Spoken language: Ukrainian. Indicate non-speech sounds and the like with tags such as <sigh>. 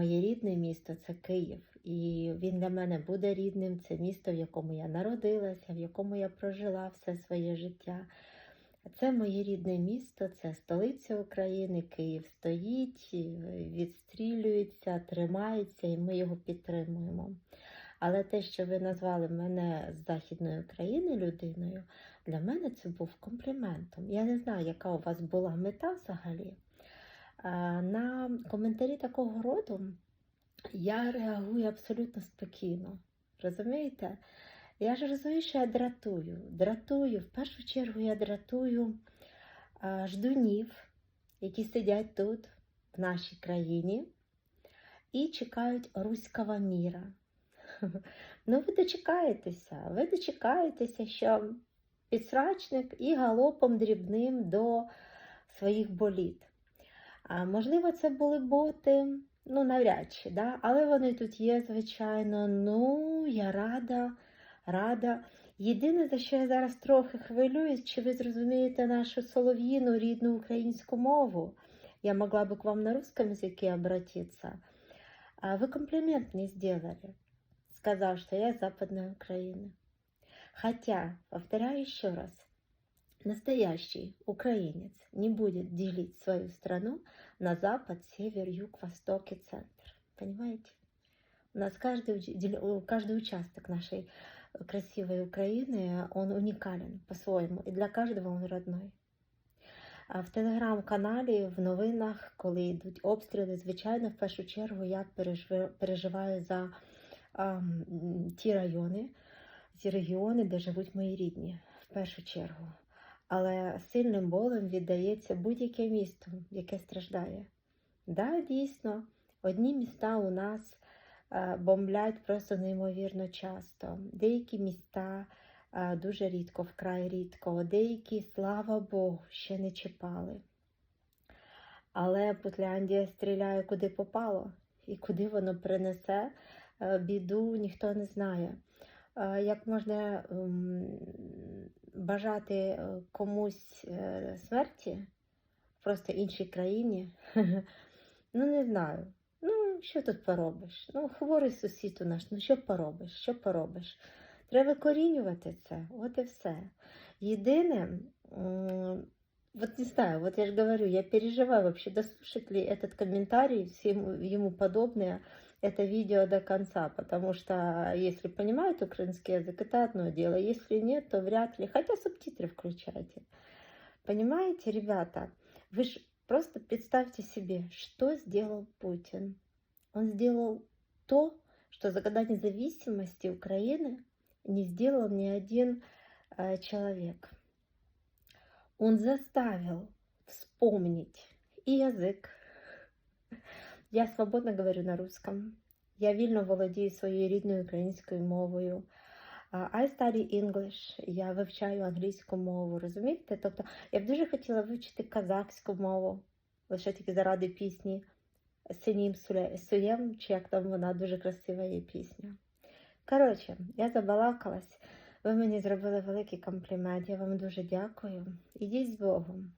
моє рідне місто це Київ. І він для мене буде рідним. Це місто, в якому я народилася, в якому я прожила все своє життя. Це моє рідне місто, це столиця України. Київ стоїть, відстрілюється, тримається, і ми його підтримуємо. Але те, що ви назвали мене з Західної України людиною, для мене це був компліментом. Я не знаю, яка у вас була мета взагалі. А, На коментарі такого роду я реагую абсолютно спокійно. Розумієте? Я ж розумію, що я дратую. Дратую, в першу чергу я дратую ждунів, які сидять тут, в нашій країні, і чекають руського міра. <laughs> Ну, ви дочекаєтеся, ви дочекаєтеся, що підсрачник і галопом дрібним до своїх боліт. А можливо, це були боти, ну, навряд чи, да? але вони тут є, звичайно. Ну, я рада, рада. Єдине, за що я зараз трохи хвилююсь, чи ви зрозумієте нашу солов'їну рідну українську мову. Я могла бы к вам на русском языке обратиться. А вы комплимент мне сделали, сказав, что я из Западной Украины. Хотя, повторяю еще раз, настоящий украинец не будет делить свою страну на запад, север, юг, восток и центр. Понимаете? У нас каждый, уч- дел- у- каждый участок нашей красивой Украины, он уникален по-своему, и для каждого он родной. А в телеграм-каналі, в новинах, коли йдуть обстріли, звичайно, в першу чергу я пережив- переживаю за а, м, ті райони, ті регіони, де живуть мої рідні, в першу чергу. Але сильним болем віддається будь-яке місто, яке страждає. Да, дійсно, одні міста у нас е, бомблять просто неймовірно часто. Деякі міста е, дуже рідко, вкрай рідко, деякі, слава Богу, ще не чіпали. Але Путляндія стріляє куди попало, і куди воно принесе е, біду, ніхто не знає. Е, Як можна ем, бажати е, комусь е, смерті просто іншій країні? <laughs> Ну, не знаю. Ну, що тут поробиш? Ну, хворий сусід у нас, ну що поробиш? Що поробиш? Треба викорінювати це, от і все. Єдине, м, вот не знаю, вот я же говорю, я переживаю вообще, дослушать ли этот комментарий, всем ему подобное, это видео до конца, потому что если понимают украинский язык, это одно дело, если нет, то вряд ли, хотя субтитры включайте. Понимаете, ребята, вы же просто представьте себе, что сделал Путин. Он сделал то, что за года независимости Украины не сделал ни один э, человек. Он заставил вспомнить и язык. Я свободно говорю на русском. Я вільно володію своєю рідною українською мовою. I study English, я вивчаю англійську мову, розумієте? Тобто я б дуже хотіла вивчити казахську мову, лише тільки заради пісні Синім Суєм, чи як там вона дуже красива є пісня. Коротше, я забалакалась. Ви мені зробили великий комплімент. Я вам дуже дякую. Ідіть з Богом.